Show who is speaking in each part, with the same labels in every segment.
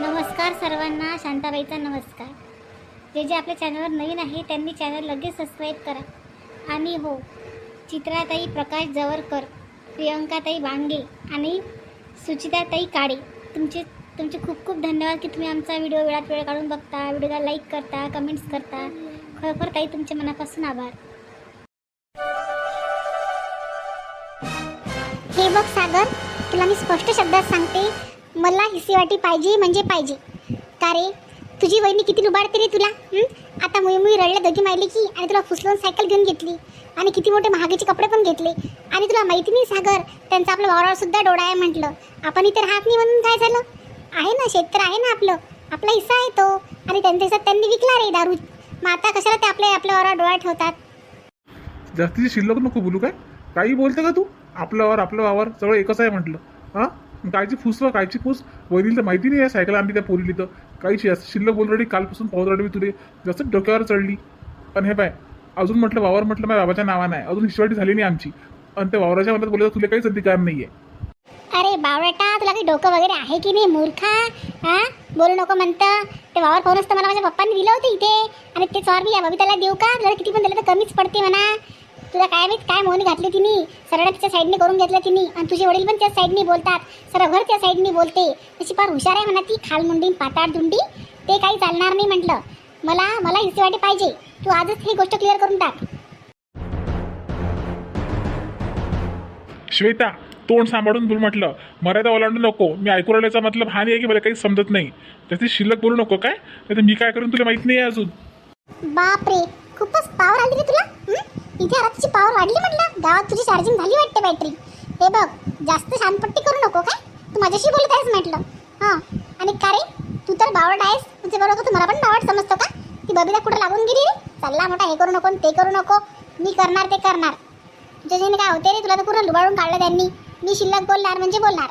Speaker 1: नमस्कार सर्वांना शांताबाईचा नमस्कार. जे जे आपल्या चॅनलवर नवीन आहे त्यांनी चॅनल लगेच सबस्क्राईब करा. आणि हो चित्राताई प्रकाश जवरकर प्रियंकाताई बांगे आणि सुचिताताई काळे तुमचे तुमचे खूप खूप धन्यवाद की तुम्ही आमचा व्हिडिओ वेळात वेळ काढून बघता व्हिडिओला लाईक करता कमेंट्स करता. खरोखर ताई तुमचे मनापासून आभार. हे बघ सागर तुला मी स्पष्ट शब्दात सांगते मला हिस्सी वाटी पाहिजे म्हणजे पाहिजे. का रे? तुझी वहिनी किती लुबाडते रे तुला? आता मुई मुई रडल्या दोघी मारली की आणि तुला फुसलून सायकल घेऊन घेतली. आणि किती मोठे महागाचे कपडे पण घेतले. आणि तुला माहिती नाही सागर त्यांचा आपल्या वावरावर सुद्धा डोळा आहे म्हटलं. आपण इतर हात नाही म्हणून काय झालं? आहे ना शेतकरी आहे ना आपलं. आपला हिस्सा आहे तो. आणि त्यांचा हिस्सा त्यांनी विकला रे दारू. मग आता कशाला ते आपल्या आपल्या वावरावर डोळा ठेवतात?
Speaker 2: जास्तीची शिल्लक नको बोलू काय? काही बोलते का तू? आपलं वावर आपलं वावर सगळं एकच आहे म्हटलं. हां? कायची फुस व कायची फुस. वहिनीला तर माहिती नाही आहे सायकल आणली त्या पोरीली तर. काहीची असं शिल्लक बोल कालपासून पाहत मी तुले. जास्त डोक्यावर चढली. पण हे पाय अजून म्हटलं वावर म्हटलं माझ्या बाबाच्या नावानं आहे अजून हिशवाटी झाली नाही आमची. आणि त्या वावराच्या मनात बोलायचं तुला काहीच अधिकार नाही आहे
Speaker 1: अरे बावळटा तुला काही डोकं वगैरे आहे की नाही मूर्खा? हा बोलू नको म्हणतं. ते वावर पाहूनच तर मला माझ्या पप्पांनी दिलं होतं इथे. आणि ते वावर मी या बबिताला देऊ का? तुला किती पण दिलं तर कमीच पडते म्हणा. तुला काय माहीत? काय मोहनी घातली तिने? सरळ तिच्या साईडने करून घेतलं तिने. आणि तुझे वडील पण त्याच साईडने बोलतात. सरळ घर त्या साईडने बोलते. तशी फार हुशार आहे म्हणा ती. खालमुंडी पाताळ दुंडी ते काही चालणार नाही म्हटलं. मला मला हिस्सेवाटी पाहिजे. तू आजच ही गोष्ट क्लिअर करून टाक.
Speaker 2: श्वेता तोंड सांभाळून बोल म्हटलं. मर्यादा ओलांडू नको. मी ऐकू राहिल्याचा मतलब हा नाही आहे की मला काही समजत नाही. त्याची शिल्लक बोलू नको काय? तर मी काय करून तुला माहीत नाही आहे अजून?
Speaker 1: बापरे! खूपच पावर आली रे तुला? हं? इथे आता तुझी पावर वाढली म्हटलं. गावात तुझी चार्जिंग झाली वाटते बॅटरी हे बघ जास्त शानपट्टी करू नको काय? तू माझ्याशी बोलत आहेस म्हटलं. हां. आणि का रे तू तर बावड आहेस. तुझे बरोबर तू मला पण बावड समजतो का? ती बबीला कुठं लागून गेली रे? चालला मोठा हे करू नको आणि ते करू नको. मी करणार ते करणार. तुझ्या काय होते रे? तुला तर पूर्ण लुबाडून काढलं त्यांनी. मी शिल्लक बोलणार म्हणजे बोलणार.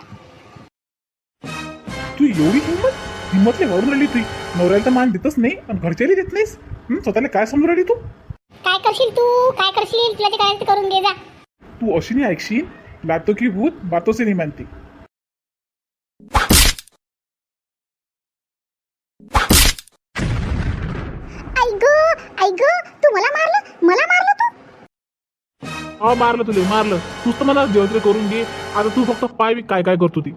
Speaker 2: तू एवढी हिंमत? हिंमतले वरून राहिली तू. नवऱ्याला तर मान देतच नाही आणि घरच्याला देत नाहीस. हं? स्वतःला काय समजून राहिली तू?
Speaker 1: काय करशील तू? काय करशील? तुला ते करायचं ते करून घे जा.
Speaker 2: तू अशी नाही ऐकशील? लातो की भूत बातों से नहीं मानती
Speaker 1: आई ग आई ग तू मला मारलं? मला मारलं तू?
Speaker 2: हा मारलं तुला मारलं. तूच तर मला जेवण करून घे आता तू फक्त पाय बी काय काय करतो ती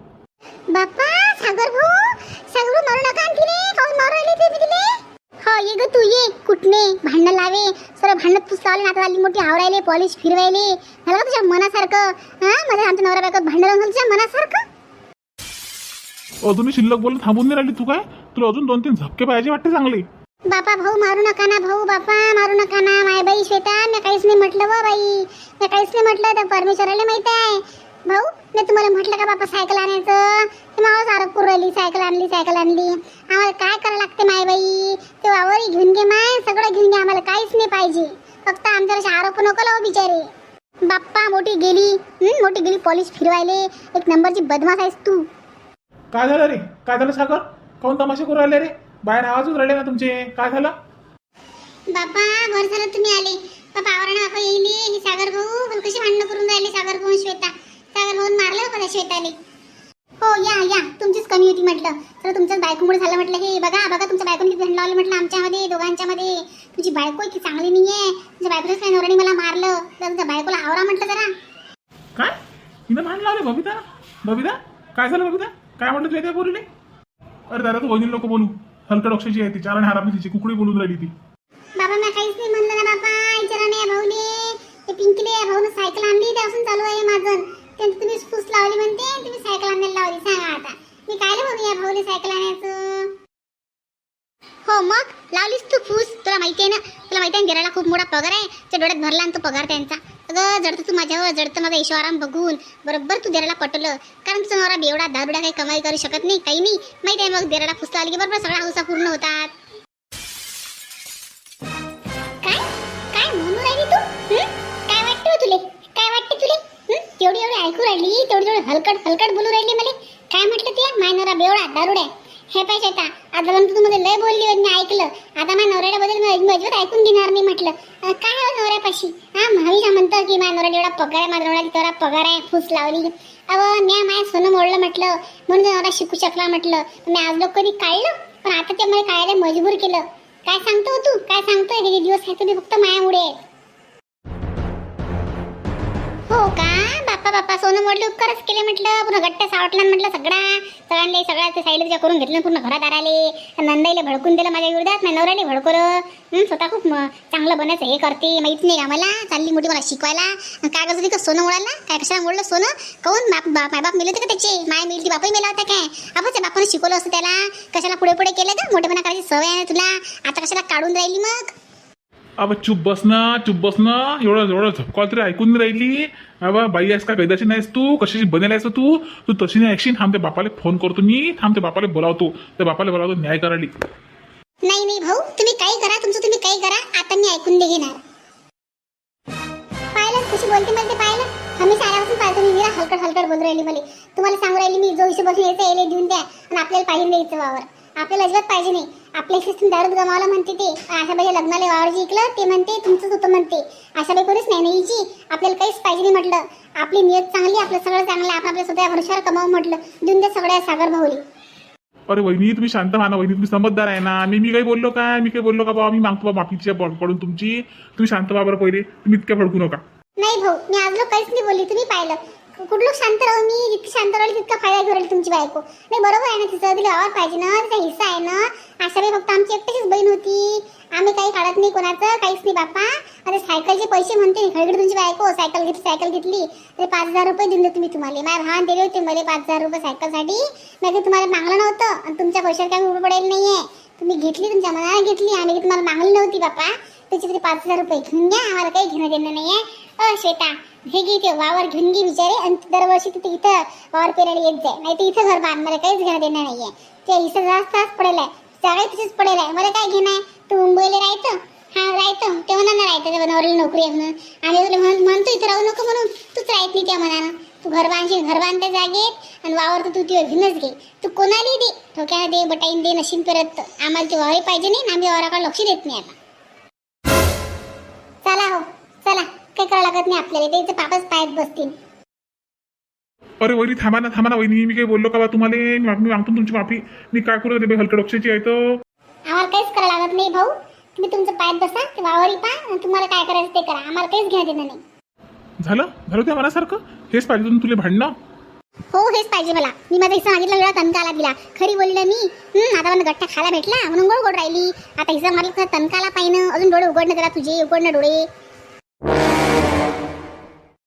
Speaker 1: बाप्पा सागर भाऊ सागर भाऊ मारू नका आणखी रे काऊन मारू राहिले ते मी तिले हो ये ग तू ये कुठने? भांडण लावे. सर्व भांडत पुस लावले नाता आली मोठी आवरायले पॉलिश फिरवायले. झालं का तुझ्या मनासारखं? हा? माझ्या आमच्या नवरा बायकोत भांडण लावून तुझ्या मनासारखं?
Speaker 2: अजूनही शिल्लक बोलून थांबून नाही राहिली तू काय? तुला अजून दोन तीन झपके पाहिजे वाटते चांगले.
Speaker 1: बापा भाऊ मारू नका ना भाऊ बापा मारू नका ना. माय बाई श्वेता मी काहीच नाही म्हटलं व बाई. मी काहीच नाही म्हटलं त्या परमेश्वराला माहीत आहे. भाऊ मी तुम्हाला म्हटलं का बापा सायकल आणायचं? ते मावाच आरोप करू राहिली सायकल आणली सायकल आणली. आम्हाला काय करायला लागते माय बाई? ते वावरही घेऊन घे माय सगळं घेऊन घे आम्हाला काहीच नाही पाहिजे. फक्त आमच्यावर आरोप नको लावू बिचारे. बाप्पा मोठी गेली. मोठी गेली पॉलिश फिरवायले. एक नंबरची बदमाश आहेस तू.
Speaker 2: काय झालं रे? काय झालं सागर? कोण तमाशे करू राहिले रे? बाहेर आवाजच राहिले ना तुमचे. काय झालं?
Speaker 1: बापा बर झालं तुम्ही आले. बापा आवरण बापा येईली. ही सागर भाऊ पण कशी भांडणं करून राहिले सागर भाऊ श्वेता? सागर भाऊ मारलं होतं त्या श्वेताले हो या या. तुमचीच कमी होती म्हटलं. तर तुमच्याच बायकोमुळे झालं म्हटलं हे बघा बघा तुमच्या बायकोने किती लावलं म्हटलं आमच्यामध्ये दोघांच्यामध्ये. तुझी बायको इतकी चांगली नाही आहे तुझ्या बायकोच्याच काय नवऱ्याने मला मारलं. तर तुझ्या बायकोला आवरा म्हटलं जरा.
Speaker 2: काय? हिनं भांडण लावले बबिता? बबिता? काय झालं बबिता? काय म्हटलं तुझ्या त्या पोरीले? अरे दादा तू वहिनी नको बोलू. हलकं डोक्षाची आहे ती. चारण हारामी तिची. कुकडी बोलून राहिली ती.
Speaker 1: बाबा मी काहीच नाही म्हणलं ना बाबा. विचारा नाही भाऊने. ते पिंकीले भाऊने सायकल आणली. त्यापासून चालू आहे माझं. त्यांची तुम्ही फूस लावली म्हणते तुम्ही सायकल आणायला लावली. सांगा आता. मी काय बघू या भाऊने सायकल आणायचं? हो मग? लावलीस तू फूस? तुला माहिती आहे ना? तुला माहिती आहे ना गिराला खूप मोठा पगार आहे. त्या डोळ्यात भरला आणि तो पगार त्यांचा. अगं जडतं तू माझ्यावर जडतं माझा ऐशोआराम बघून बरोबर तू देराला पटलं कारण तुझा नवरा बेवडा दारुडा काही कमाई करू शकत नाही काही नाही. माहिती आहे मग देराला फुस लावली की बरोबर सगळ्या हौसा पूर्ण होतात. तेवढी एवढी ऐकू राहिली तेवढी तेवढी हलकट हलकट बोलू राहिली मला. काय म्हटलं ते? मायनरा बेवडा दारुड्या. हे पाय शेता आजपर्यंत तू मध्ये लय बोलली होती मी ऐकलं. आता माझ्या नवऱ्याबद्दल मी अजिबात ऐकून घेणार मी म्हटलं. काय हो नवऱ्यापाशी? हा महावीजा म्हणतं की माझ्या नवऱ्याला एवढा पगार आहे माझ्या नवऱ्याला तेवढा पगार आहे फूस लावली. अव म्या माझ्या सोनं मोडलं म्हटलं. म्हणून नवरा शिकू शकला म्हटलं. मी आज लोक कधी काढलं? पण आता ते मला काढायला मजबूर केलं. काय सांगतो तू? काय सांगतोय? हे दिवस आहे तुम्ही फक्त मायामुळे. हो का? बाप्पा बाप्पा सोनं मोडले उपकारच केले म्हटलं. पुन्हा गट्ट्या सावटला म्हटलं सगळा सगळ्यांना सगळ्या ते साईडच्या करून घेतलं पूर्ण घरात आले नंदाईला भडकून दिलं माझ्या विरोधात माझ्या नवऱ्याने भडकवलं स्वतः खूप चांगलं बनायचं हे करते माहीत नाही का मला चालली मोठी मला शिकवायला. काय कसं तिथं सोनं मोडायला? काय कशाला मोडलं सोनं? काऊन बाप बाप माय बाप मिळत होते का त्याचे? माय मेली बापही मेला होता काय? आपण त्या बापानं शिकवलं असतं त्याला. कशाला पुढे पुढे केलं का मोठेपणा करायची सवय आहे तुला? आता कशाला काढून राहिली मग?
Speaker 2: अबा चुप बस ना चुप बस ना एवढं एवढं झपकॉल तरी ऐकून नाही राहिली. अबा बाई आहेस का? कैदाची नाहीस तू? कशाची बनेल आहेस तू? तू तशी नाही ऐकशील? थांब त्या बापाला फोन करतो मी. थांब त्या बापाला बोलावतो. त्या बापाला बोलावतो न्याय करायली.
Speaker 1: नाही नाही भाऊ तुम्ही काही करा तुमचं तुम्ही काही करा. आता मी ऐकून दे घेणार. पाहिलं कशी बोलते मला ते पाहिलं आम्ही साऱ्यापासून पाहतो मी जरा हलकड हलकड बोल राहिली मला. तुम्हाला सांगू राहिली मी जो हिशोब बसून यायचं यायला देऊन द्या. आणि आपल्याला पाहिजे यायचं वावर. आपल्याला अजिबात पाहिजे नाही. आपल्या सिस्टम दारू गमावला म्हणते ते. अशा बाई लग्नाला वावर जे ऐकलं ते म्हणते तुमचंच होतं म्हणते. अशा बाई कोणीच नाही नाही जी आपल्याला काहीच पाहिजे नाही म्हटलं. आपली नियत चांगली आपलं सगळं चांगलं आपण आपल्या स्वतः भरोशावर कमावू म्हटलं. देऊन द्या सगळ्या सागर भाऊली
Speaker 2: अरे वहिनी तुम्ही शांत व्हा ना वहिनी तुम्ही समजदार आहे ना. मी मी काही बोललो काय मी काही बोललो का बाबा? मी मागतो बा माफीच्या पडून तुमची. तुम्ही शांत व्हा बरं पहिले. तुम्ही इतक्या भडकू नका.
Speaker 1: नाही भाऊ मी आज लोक काहीच नाही बोलली. तुम्ही पाहिलं. कुठलं शांत राहू मी जितकी शांत राहील तितका फायदा घेऊ राहील तुमची बायको. नाही बरोबर आहे ना तिचं तिला आवाज पाहिजे ना तिचा हिस्सा आहे ना. अशा वेळी फक्त आमची एकटीच बहीण होती. आम्ही काही काढत नाही कोणाचं काहीच नाही बापा आता सायकलचे पैसे म्हणते खरगड तुमची बायको सायकल घेतली सायकल घेतली. ते पाच हजार रुपये दिले तुम्ही तुम्हाला. माझ्या भावान दिले होते मला पाच हजार रुपये सायकलसाठी. नाही तुम्हाला मागलं नव्हतं आणि तुमच्या पैशावर काही उभं पडेल नाहीये. तुम्ही घेतली तुमच्या मनाने घेतली. आम्ही तुम्हाला मागली नव्हती बापा त्याचे तरी पाच हजार रुपये घेऊन घ्या आम्हाला काही घेणं देणं नाहीये. अ शेता हे घे ते वावर घेऊन घे बिचारे आणि दरवर्षी तिथे इथं वावर पेरायला येत जाय. नाही तर इथं घर बांध मला काहीच घेणं देणं नाहीये. ते इथं जास्त तास पडेल आहे. सगळे तिथेच पडेल आहे. मला काय घेणं आहे? तू मुंबईला राहायचं? हा राहायचं. ते म्हणा ना राहायचं तेव्हा नवऱ्याला नोकरी आहे म्हणून. आम्ही तुला म्हण म्हणतो इथं राहू नको म्हणून. तूच राहत नाही त्या मनानं. तू घर बांधशील घर बांधत्या जागेत आणि वावर तर तू ती घेऊनच घे. तू कोणालाही दे. ठोक्याला दे बटाईन दे नशीन परत आम्हाला ते वावरही पाहिजे नाही आम्ही वावराकडे लक्ष देत नाही आता. चला हो. चला. काही करावं लागत नाही आपल्याला. त्याचं पापच पायात बसतील.
Speaker 2: अरे वहिनी थांबा ना थांबा ना वहिनी मी काही बोललो का बा तुम्हाला? मी माग- मी मागतो तुमची माफी. मी काय करू? ते हलकं डोक्षाची आहे तर
Speaker 1: आम्हाला काहीच करावं लागत नाही भाऊ. तुम्ही तुमचं पायात बसा ते वावरी पा आणि तुम्हाला काय करायचं ते करा. आम्हाला काहीच घेणं देणं नाही.
Speaker 2: झालं? झालं त्या मनासारखं हेच पाहिजे तुम्ही तुला भांडणं?
Speaker 1: हो हेच पाहिजे मला. मी माझा हिस्सा मागितला वेळा तनकाला दिला. खरी बोलली मी. हं, आता मला गट्टा खायला भेटला. म्हणून गोड गोड राहिली. आता हिस्सा मागितला तनकाला पाहिजे अजून डोळे उघडणं त्याला तुझे उघडणं डोळे.